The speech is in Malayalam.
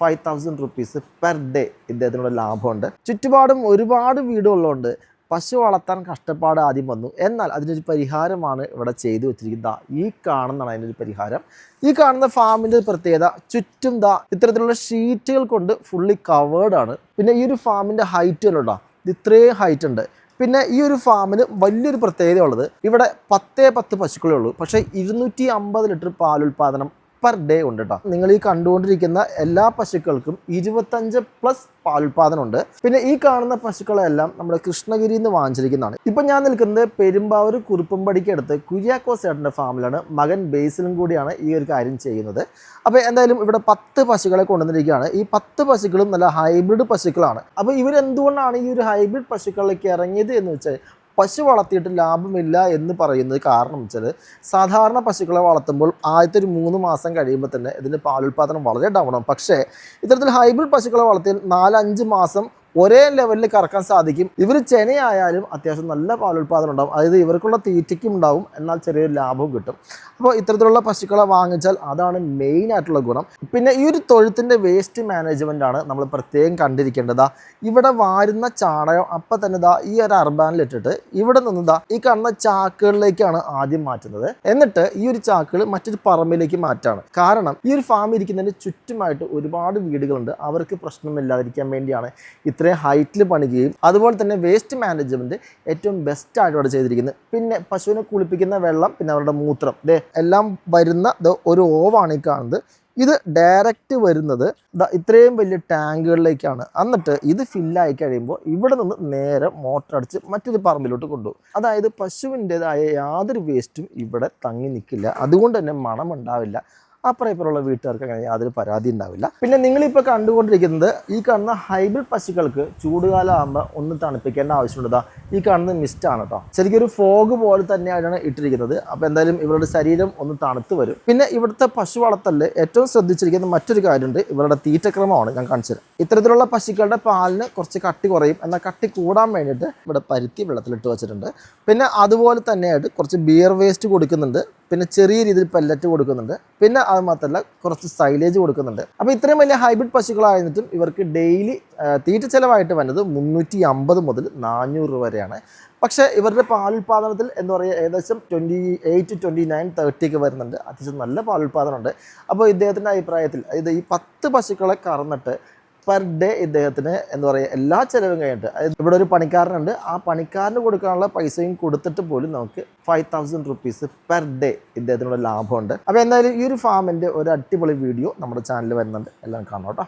Five thousand rupees per day ഇദ്ദേഹത്തിനുള്ള ലാഭമുണ്ട്. ചുറ്റുപാടും ഒരുപാട് വീടുകളുണ്ട്. പശു വളർത്താൻ കഷ്ടപ്പാട് ആദ്യം വന്നു. എന്നാൽ അതിനൊരു പരിഹാരമാണ് ഇവിടെ ചെയ്തു വെച്ചിരിക്കുന്നത്. ഈ കാണുന്നതാണ് അതിന്റെ ഒരു പരിഹാരം. ഈ കാണുന്ന ഫാമിന്റെ പ്രത്യേകത ചുറ്റും ദാ ഇത്തരത്തിലുള്ള ഷീറ്റുകൾ കൊണ്ട് ഫുള്ളി ആണ്. പിന്നെ ഈ ഒരു ഫാമിന്റെ ഹൈറ്റ് ഉണ്ടോ? ഇത് ഇത്രയും ഹൈറ്റ് ഉണ്ട്. പിന്നെ ഈ ഒരു ഫാമിന് വലിയൊരു പ്രത്യേകത ഉള്ളത് ഇവിടെ പത്തേ പത്ത് പശുക്കളേ ഉള്ളൂ. പക്ഷേ ഇരുന്നൂറ്റി അമ്പത് ലിറ്റർ പാലുൽപാദനം പെർ ഡേ ഉണ്ട് കേട്ടോ നിങ്ങൾ ഈ കണ്ടുകൊണ്ടിരിക്കുന്ന എല്ലാ പശുക്കൾക്കും ഇരുപത്തഞ്ച് പ്ലസ് പാലുൽപാദനം ഉണ്ട് പിന്നെ ഈ കാണുന്ന പശുക്കളെല്ലാം നമ്മുടെ കൃഷ്ണഗിരിയിൽ നിന്ന് വാങ്ങിച്ചിരിക്കുന്നതാണ്. ഇപ്പം ഞാൻ നിൽക്കുന്നത് പെരുമ്പാവൂർ കുറുപ്പമ്പടിക്ക് അടുത്ത് കുര്യാക്കോസ് ചേട്ടന്റെ ഫാമിലാണ്. മകൻ ബേസിലും കൂടിയാണ് ഈ ഒരു കാര്യം ചെയ്യുന്നത്. അപ്പോൾ എന്തായാലും ഇവിടെ പത്ത് പശുക്കളെ കൊണ്ടുവന്നിരിക്കുകയാണ്. ഈ പത്ത് പശുക്കളും നല്ല ഹൈബ്രിഡ് പശുക്കളാണ്. അപ്പോൾ ഇവരെന്തുകൊണ്ടാണ് ഈ ഒരു ഹൈബ്രിഡ് പശുക്കളിലേക്ക് ഇറങ്ങിയത് എന്ന് വെച്ചാൽ പശു വളർത്തിയിട്ട് ലാഭമില്ല എന്ന് പറയുന്നത് കാരണം വെച്ചാൽ സാധാരണ പശുക്കളെ വളർത്തുമ്പോൾ ആദ്യത്തെ ഒരു മൂന്ന് മാസം കഴിയുമ്പോൾ തന്നെ ഇതിന്റെ പാലുൽപാദനം വളരെ ഡൗൺ ആവും പക്ഷേ ഇത്തരത്തിൽ ഹൈബ്രിഡ് പശുക്കളെ വളർത്തിയാൽ നാലഞ്ച് മാസം ഒരേ ലെവലിൽ കറക്കാൻ സാധിക്കും. ഇവർ ചെനയായാലും അത്യാവശ്യം നല്ല പാലുൽപാദനം ഉണ്ടാവും. അതായത് ഇവർക്കുള്ള തീറ്റയ്ക്കും ഉണ്ടാവും. എന്നാൽ ചെറിയൊരു ലാഭവും കിട്ടും. അപ്പോൾ ഇത്തരത്തിലുള്ള പശുക്കളെ വാങ്ങിച്ചാൽ അതാണ് മെയിൻ ആയിട്ടുള്ള ഗുണം. പിന്നെ ഈ ഒരു തൊഴുത്തിന്റെ വേസ്റ്റ് മാനേജ്മെന്റ് ആണ് നമ്മൾ പ്രത്യേകം കണ്ടിരിക്കേണ്ടത്. ഇവിടെ വാരുന്ന ചാണകം അപ്പം തന്നെ ദാ ഈ ഒരു അർബാനിലിട്ടിട്ട് ഇവിടെ നിന്ന് ദാ ഈ കാണുന്ന ചാക്കുകളിലേക്കാണ് ആദ്യം മാറ്റുന്നത്. എന്നിട്ട് ഈ ഒരു ചാക്കുകൾ മറ്റൊരു പറമ്പിലേക്ക് മാറ്റാണ്. കാരണം ഈ ഒരു ഫാം ഇരിക്കുന്നതിന് ചുറ്റുമായിട്ട് ഒരുപാട് വീടുകളുണ്ട്. അവർക്ക് പ്രശ്നമില്ലാതിരിക്കാൻ വേണ്ടിയാണ് ഇത്രയും ഹൈറ്റിൽ പണിയുകയും അതുപോലെ തന്നെ വേസ്റ്റ് മാനേജ്മെന്റ് ഏറ്റവും ബെസ്റ്റ് ആയിട്ട് അവിടെ ചെയ്തിരിക്കുന്നത്. പിന്നെ പശുവിനെ കുളിപ്പിക്കുന്ന വെള്ളം പിന്നെ അവരുടെ മൂത്രം. ദേ എല്ലാം വരുന്ന ഒരു ഓവാണ് ഈ കാണുന്നത്. ഇത് ഡയറക്റ്റ് വരുന്നത് ഇത്രയും വലിയ ടാങ്കുകളിലേക്കാണ്. എന്നിട്ട് ഇത് ഫില്ലായി കഴിയുമ്പോൾ ഇവിടെ നിന്ന് നേരെ മോട്ടർ അടിച്ച് മറ്റൊരു പറമ്പിലോട്ട് കൊണ്ടുപോകും. അതായത് പശുവിന്റെതായ യാതൊരു വേസ്റ്റും ഇവിടെ തങ്ങി നിൽക്കില്ല. അതുകൊണ്ട് തന്നെ മണം ഉണ്ടാവില്ല അപ്പുറം വീട്ടുകാർക്ക് അങ്ങനെ യാതൊരു പരാതി ഉണ്ടാവില്ല. പിന്നെ നിങ്ങളിപ്പോൾ കണ്ടുകൊണ്ടിരിക്കുന്നത് ഈ കാണുന്ന ഹൈബ്രിഡ് പശുക്കൾക്ക് ചൂടുകാലം ആകുമ്പോൾ ഒന്ന് തണുപ്പിക്കേണ്ട ആവശ്യമുണ്ട്. ദാ ഈ കാണുന്ന ആണ് കേട്ടോ ശരിക്കും ഒരു ഫോഗ് പോലെ തന്നെയാണ് ഇട്ടിരിക്കുന്നത്. അപ്പോൾ എന്തായാലും ഇവരുടെ ശരീരം ഒന്ന് തണുത്ത് വരും. പിന്നെ ഇവിടുത്തെ പശു വളർത്തലിൽ ഏറ്റവും ശ്രദ്ധിച്ചിരിക്കുന്ന മറ്റൊരു കാര്യമുണ്ട്. ഇവരുടെ തീറ്റക്രമമാണ്. ഞാൻ കാണിച്ചത് ഇത്തരത്തിലുള്ള പശുക്കളുടെ പാലിന് കുറച്ച് കട്ടി കുറയും. എന്നാൽ കട്ടി കൂടാൻ വേണ്ടിയിട്ട് ഇവിടെ പരുത്തി വെള്ളത്തിലിട്ട് വെച്ചിട്ടുണ്ട്. പിന്നെ അതുപോലെ തന്നെയായിട്ട് കുറച്ച് ബിയർ വേസ്റ്റ് കൊടുക്കുന്നുണ്ട്. പിന്നെ ചെറിയ രീതിയിൽ പെല്ലറ്റ് കൊടുക്കുന്നുണ്ട്. പിന്നെ അത് മാത്രമല്ല കുറച്ച് സൈലേജ് കൊടുക്കുന്നുണ്ട്. അപ്പോൾ ഇത്രയും വലിയ ഹൈബ്രിഡ് പശുക്കളായിരുന്നിട്ടും ഇവർക്ക് ഡെയിലി തീറ്റ ചിലവായിട്ട് വരുന്നത് മുന്നൂറ്റി അമ്പത് മുതൽ നാനൂറ് രൂപ വരെയാണ്. പക്ഷേ ഇവരുടെ പാലുൽപാദനത്തിൽ എന്ന് പറയുക ഏകദേശം twenty eight twenty nine thirty ഒക്കെ വരുന്നുണ്ട്. അത്യാവശ്യം നല്ല പാലുൽപാദനമുണ്ട്. അപ്പോൾ ഇദ്ദേഹത്തിന്റെ അഭിപ്രായത്തിൽ അതായത് ഈ പത്ത് പശുക്കളെ കറന്നിട്ട് പെർ ഡേ ഇദ്ദേഹത്തിന് എന്ന് പറയുക എല്ലാ ചിലവും കഴിഞ്ഞിട്ട്. ഇവിടെ ഒരു പണിക്കാരനുണ്ട്. ആ പണിക്കാരന് കൊടുക്കാനുള്ള പൈസയും കൊടുത്തിട്ട് പോലും നമുക്ക് five thousand rupees per day ഇദ്ദേഹത്തിനുള്ള ലാഭമുണ്ട്. അപ്പോൾ എന്തായാലും ഈ ഒരു ഫാമിന്റെ ഒരു അടിപൊളി വീഡിയോ നമ്മുടെ ചാനലിൽ വരുന്നുണ്ട്. എല്ലാം കാണാം കേട്ടോ.